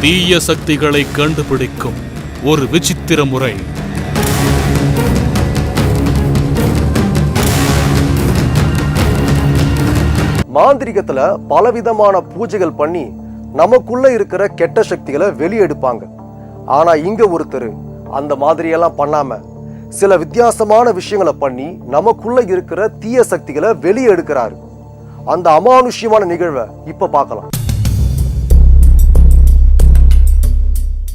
தீய சக்திகளை கண்டுபிடிக்கும் ஒரு விசித்திர முறை. மாந்திரிகத்துல பலவிதமான பூஜைகள் பண்ணி நமக்குள்ள இருக்கிற கெட்ட சக்திகளை வெளியெடுப்பாங்க. ஆனா இங்க ஒருத்தர் அந்த மாதிரியெல்லாம் பண்ணாம சில வித்தியாசமான விஷயங்களை பண்ணி நமக்குள்ள இருக்கிற தீய சக்திகளை வெளியே எடுக்கிறாரு அந்த அமானுஷ்யமான நிகழ்வை இப்ப பார்க்கலாம்.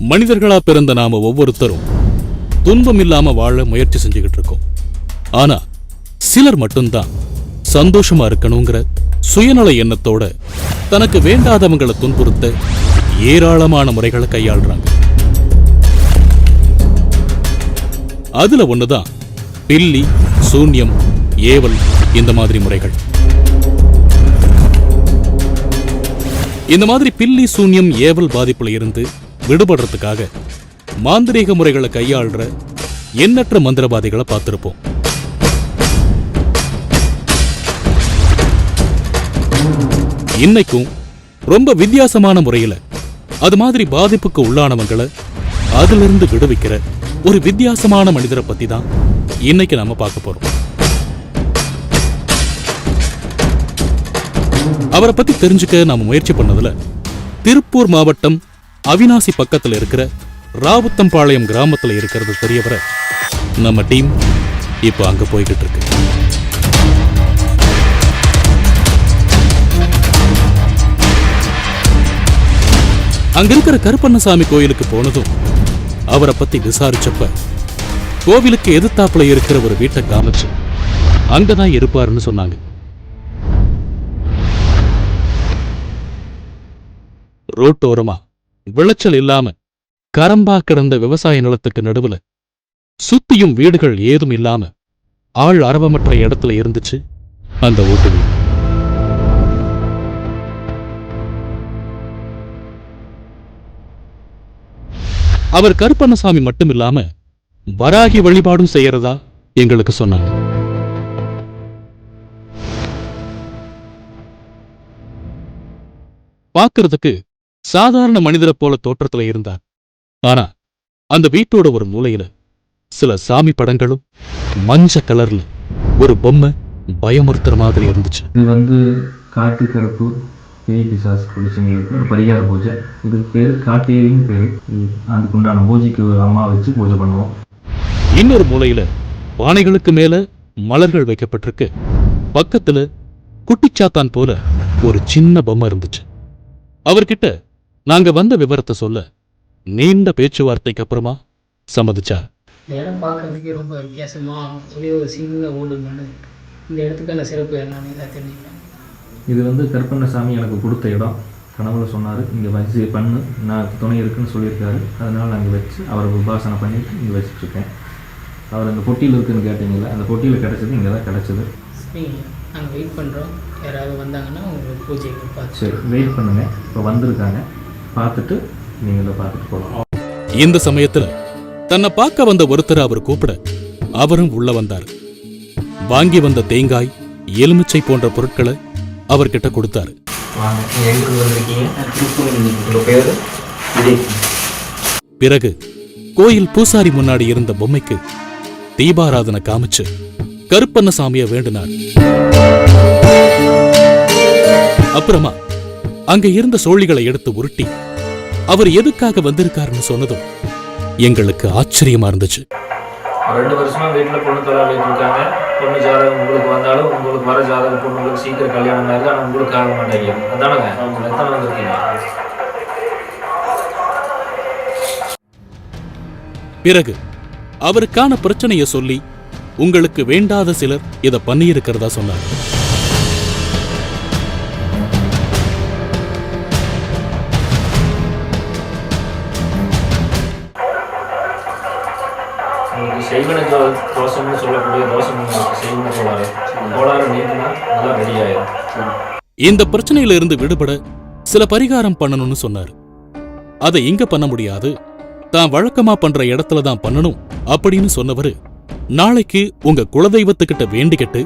மனிதர்களா பிறந்த நாம ஒவ்வொருத்தரும் துன்பம் இல்லாம வாழ முயற்சி செஞ்சுக்கிட்டு இருக்கோம் ஆனா சிலர் மட்டும்தான் சந்தோஷமா இருக்கணுங்கிற சுயநல எண்ணத்தோட தனக்கு வேண்டாதவங்களை துன்புறுத்த ஏராளமான முறைகளை கையாளுறாங்க. அதுல ஒண்ணுதான் பில்லி சூன்யம் ஏவல் இந்த மாதிரி முறைகள். இந்த மாதிரி பில்லி சூன்யம் ஏவல் பாதிப்புல இருந்து விடுபடுறதுக்காக மாந்திரீக முறைகளை கையாள்ற எண்ணற்ற மந்திரவாதிகளை பார்த்திருப்போம். இன்னைக்கும் ரொம்ப வித்தியாசமான முறையில அது மாதிரி பாதிப்புக்கு உள்ளானவங்களை அதிலிருந்து விடுவிக்கிற ஒரு வித்தியாசமான மனிதரை பத்தி தான் இன்னைக்கு நாம பார்க்க போறோம். அவரை பத்தி தெரிஞ்சுக்க நாம முயற்சி பண்ணதுல திருப்பூர் மாவட்டம் அவினாசி பக்கத்துல இருக்கிற ராவுத்தம்பாளையம் கிராமத்துல இருக்கிறது தெரியவர நம்ம டீம் இப்போ அங்க போய்கிட்டு இருக்கு. அங்க இருக்கிற கருப்பண்ணசாமி கோயிலுக்கு போனதும் அவரை பத்தி விசாரிச்சப்ப கோவிலுக்கு எதிர்த்தாப்புல இருக்கிற ஒரு வீட்டை காமிச்சு அங்கதான் இருப்பாருன்னு சொன்னாங்க. ரோட்டோரமா விளைச்சல் இல்லாம கரம்பா கிடந்த விவசாய நிலத்துக்கு நடுவுல சுத்தியும் வீடுகள் ஏதும் இல்லாம ஆள் அரவமற்ற இடத்துல இருந்துச்சு அந்த ஓட்டு வீடு. அவர் கருப்பண்ணசாமி மட்டும் இல்லாம வராகி வழிபாடும் செய்யறதா எங்களுக்கு சொன்னாங்க. பார்க்கறதுக்கு சாதாரண மனிதரை போல தோற்றத்துல இருந்தார். ஆனா அந்த வீட்டோட ஒரு மூலையில சில சாமி படங்களும் மஞ்ச கலர்ல ஒரு பொம்மை பயமுறுத்துற மாதிரி இருந்துச்சு. இது வந்து காட்டு கருப்பு பேய் பிசாசு பிடிச்சவங்களுக்கு ஒரு பரிகார பூஜை. இதுக்கு பேர் காட்டேரின்னு பேர். இது அதுக்கு உண்டான பூஜைக்கு ஒரு அம்மா வச்சு பூஜை பண்ணுவோம். இன்னொரு மூலையில பானைகளுக்கு மேல மலர்கள் வைக்கப்பட்டிருக்கு. பக்கத்துல குட்டிச்சாத்தான் போல ஒரு சின்ன பொம்மை இருந்துச்சு. அவர்கிட்ட நாங்க வந்த விவரத்தை சொல்ல நீண்ட பேச்சுவார்த்தைக்கு அப்புறமா சம்மதிச்சார் இந்த இடம் பார்க்கறதுக்கே ரொம்ப வித்தியாசமாக ஒரே ஒரு சின்ன ஓடு மண் இந்த இடத்துக்கான சிறப்பு என்னன்னு தெரிஞ்சுக்கலாம். இது வந்து கருப்பண்ணசாமி எனக்கு கொடுத்த இடம். கனவுல சொன்னார் இங்கே வச்சு பண்ணு நான் துணை இருக்குன்னு சொல்லியிருக்காரு. அதனால நான் இங்கே வச்சு அவரை உபாசனை பண்ணிட்டு இங்கே வச்சுட்ருக்கேன் அவர் அந்த பொட்டியில் இருக்குன்னு கேட்டீங்கல்ல அந்த பொட்டியில் கிடச்சது இங்கே தான் கிடச்சது. நாங்கள் வெயிட் பண்ணுறோம் யாராவது வந்தாங்கன்னா உங்களுக்கு பூஜைக்கு பார்த்து சரி வெயிட் பண்ணுங்க. இப்போ வந்திருக்காங்க. பார்த்துட்டு நீங்கள் இதை பார்த்துட்டு போகலாம் இந்த சமயத்துல தன்னை பார்க்க வந்த ஒருத்தர் அவர் கூப்பிட அவரும் உள்ள வந்தார். வாங்கி வந்த தேங்காய் எலுமிச்சை போன்ற பொருட்களை அவர்கிட்ட கொடுத்தாரு. பிறகு கோயில் பூசாரி முன்னாடி இருந்த பொம்மைக்கு தீபாராதனை காமிச்சு கருப்பண்ணசாமிய வேண்டினார். அப்புறமா அங்க இருந்த சோழிகளை எடுத்து உருட்டி அவர் எதுக்காக வந்திருக்காருன்னு சொன்னதும் எங்களுக்கு ஆச்சரியமா இருந்துச்சு. ரெண்டு வருஷமா வீட்டில் பொண்ணு தொழிலாளிட்டு இருக்காங்க. பொண்ணு ஜாதகம் உங்களுக்கு வந்தாலும் உங்களுக்கு வர ஜாதகம் பொண்ணுங்களுக்கு சீக்கிரம் கல்யாணம் ஆகுது ஆனால் உங்களுக்கு ஆக மாட்டேங்குது. அதானங்க? எத்தனை வந்திருக்கீங்க? பிறகு அவருக்கான பிரச்சனைய சொல்லி உங்களுக்கு வேண்டாத சிலர் இத பண்ணியிருக்கிறதா சொன்னார். செய்வன தோ- தோஷம்னு சொல்லக்கூடிய தோஷம் செய்வன கோளாறு கோளாறு நீக்கினா நல்லா ரெடி ஆயிடும் இந்த பிரச்சனையில இருந்து விடுபட சில பரிகாரம் பண்ணணும்னு சொன்னார். அதை இங்க பண்ண முடியாது. தான் வழக்கமா பண்ற இடத்துல தான் பண்ணணும் அப்படின்னு சொன்னவரு நாளைக்கு உங்க குலதெய்வத்துக்கிட்ட வேண்டிக்கிட்டு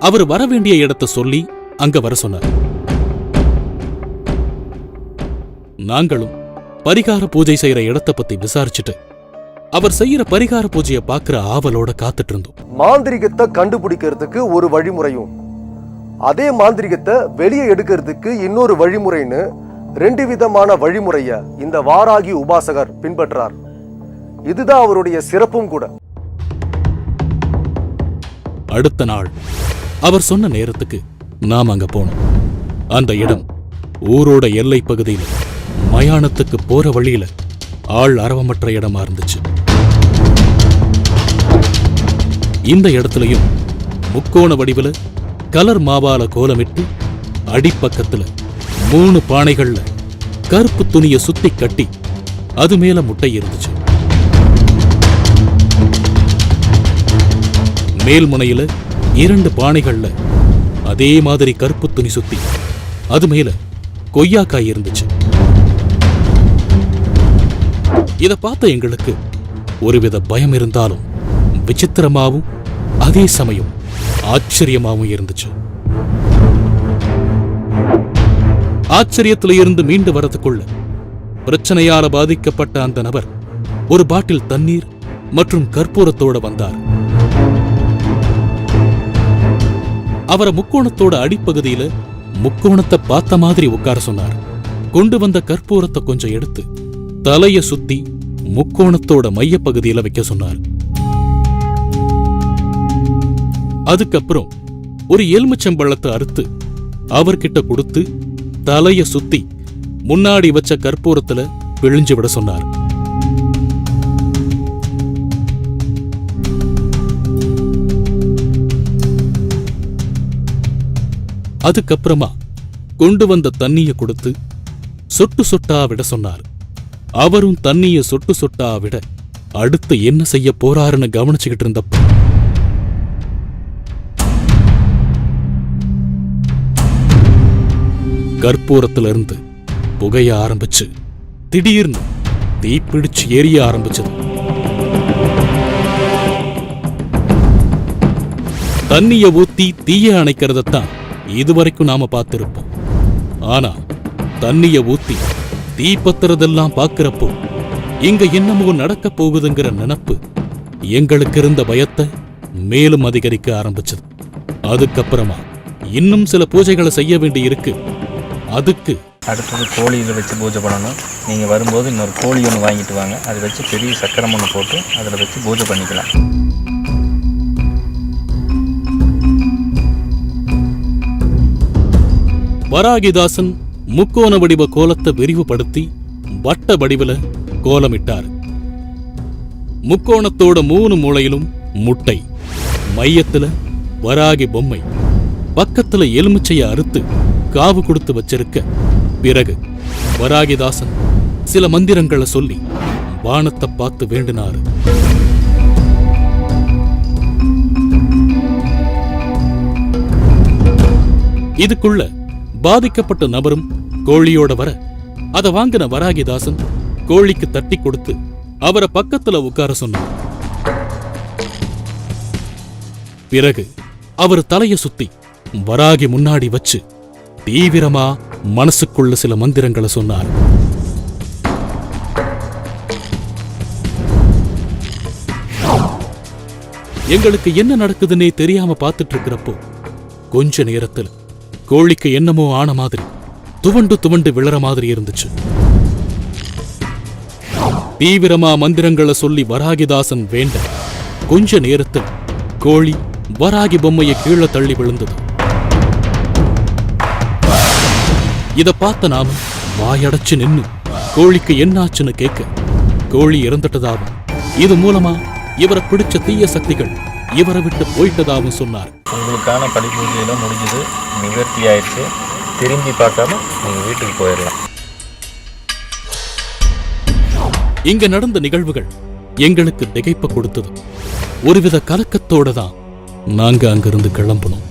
அவர் வர வேண்டிய இடத்த சொல்லி அங்க வர சொன்னார். நாங்களும் பரிகார பூஜை செய்யற இடத்த பத்தி விசாரிச்சுட்டு அவர் செய்யற பரிகார பூஜையை பார்க்கிற ஆவலோட காத்துட்டு இருந்தோம் மாந்திரிகத்தை கண்டுபிடிக்கிறதுக்கு ஒரு வழிமுறையும். அதே மாந்திரிகத்தை வெளியே எடுக்கிறதுக்கு இன்னொரு வழிமுறைன்னு ரெண்டு விதமான வழிமுறைய இந்த வாராகி உபாசகர் பின்பற்றார். இதுதான் அவருடைய சிறப்பும் கூட. அடுத்த நாள் அவர் சொன்ன நேரத்துக்கு நாம் அங்க போனோம். அந்த இடம் ஊரோட எல்லை பகுதியில மயானத்துக்கு போற வழியில ஆள் அரவமற்ற இடமா இருந்துச்சு. இந்த இடத்துலயும் முக்கோண வடிவில கலர் மாவால கோலமிட்டு அடிப்பக்கத்துல மூணு பானைகள்ல கருப்பு துணியை சுத்தி கட்டி அது மேல முட்டை இருந்துச்சு. மேல்முனையில இரண்டு பானைகள்ல அதே மாதிரி கருப்பு துணி சுத்தி அது மேல கொய்யாக்காய் இருந்துச்சு. இத பார்த்த எங்களுக்கு ஒருவித பயம் இருந்தாலும் விசித்திரமாவும் அதே சமயம் ஆச்சரியமாவும் இருந்துச்சு. ஆச்சரியத்துல இருந்து மீண்டு வரதுக்குள்ள பிரச்சனையால பாதிக்கப்பட்ட அந்த நபர் ஒரு பாட்டில் தண்ணீர் மற்றும் கற்பூரத்தோட வந்தார். அவரை முக்கோணத்தோட அடிப்பகுதியில முக்கோணத்தை பார்த்த மாதிரி உட்கார சொன்னார். கொண்டு வந்த கற்பூரத்தை கொஞ்சம் எடுத்து தலைய சுத்தி முக்கோணத்தோட மையப்பகுதியில வைக்க சொன்னார். அதுக்கப்புறம் ஒரு எலுமிச்சம்பழத்தை அறுத்து அவர்கிட்ட கொடுத்து தலைய சுத்தி முன்னாடி வச்ச கற்பூரத்துல விழிஞ்சு விட சொன்னார். அதுக்கப்புறமா கொண்டு வந்த தண்ணிய கொடுத்து சொட்டு சொட்டா விட சொன்னார். அவரும் தண்ணிய சொட்டு சொட்டா விட அடுத்து என்ன செய்ய போறாருன்னு கவனிச்சுக்கிட்டு இருந்தப்ப கற்பூரத்துல இருந்து புகைய ஆரம்பிச்சு திடீர்னு தீப்பிடிச்சு எரிய ஆரம்பிச்சது. தண்ணிய ஊத்தி தீய அணைக்கிறதத்தான் இதுவரைக்கும் நாம பார்த்திருப்போம். ஆனா தண்ணிய ஊத்தி தீ பத்துறதெல்லாம் பார்க்கிறப்போ இங்க என்னமோ நடக்க போகுதுங்கிற நினப்பு எங்களுக்கு இருந்த பயத்தை மேலும் அதிகரிக்க ஆரம்பிச்சது. அதுக்கப்புறமா இன்னும் சில பூஜைகளை செய்ய வேண்டி இருக்கு அதுக்கு அடுத்தது கோழி இதை வச்சு பூஜை பண்ணணும். நீங்கள் வரும்போது இன்னொரு கோழி ஒன்று வாங்கிட்டு வாங்க. அதை வச்சு பெரிய சக்கரம் ஒன்று போட்டு அதில் வச்சு பூஜை பண்ணிக்கலாம். வராகிதாசன் முக்கோண வடிவ கோலத்தை விரிவுபடுத்தி வட்ட வடிவில் கோலமிட்டார். முக்கோணத்தோட மூணு மூலையிலும் முட்டை மையத்துல வராகி பொம்மை பக்கத்துல எலுமிச்சைய அறுத்து காவு கொடுத்து வச்சிருக்க பிறகு வராகிதாசன் சில மந்திரங்களை சொல்லி வானத்தை பார்த்து வேண்டினாரு. இதுக்குள்ள பாதிக்கப்பட்ட நபரும் கோழியோட வர. அத வாங்கின வராகிதாசன் கோழிக்கு தட்டி கொடுத்து அவரை பக்கத்துல உட்கார சொன்னார் பிறகு அவர் தலைய சுத்தி வராகி முன்னாடி வச்சு தீவிரமா மனசுக்குள்ள சில மந்திரங்களை சொன்னார். எங்களுக்கு என்ன நடக்குதுன்னே தெரியாம பார்த்துட்டு இருக்கிறப்போ கொஞ்ச நேரத்தில் கோழிக்கு என்னமோ ஆன மாதிரி துவண்டு துவண்டு விழற மாதிரி இருந்துச்சு. தீவிரமா மந்திரங்களை சொல்லி வராகிதாசன் வேண்ட கொஞ்ச நேரத்தில் கோழி வராகி பொம்மையை கீழே தள்ளி விழுந்தது. இத பார்த்த நாம வாயடைச்சு நின்னு கோழிக்கு என்னாச்சுன்னு கேட்க கோழி இறந்துட்டதாவும் இது மூலமா இவரை பிடிச்ச தீய சக்திகள் இவரை விட்டு போயிட்டதாவும் சொன்னார். உங்களுக்கான படி முடிஞ்சது. நிவர்த்தி ஆயிடுச்சு திரும்பி பார்க்காம நீங்கள் வீட்டுக்கு போயிடலாம். இங்க நடந்த நிகழ்வுகள் எங்களுக்கு திகைப்ப கொடுத்தது. ஒருவித கலக்கத்தோட தான் நாங்க அங்கிருந்து கிளம்பணும்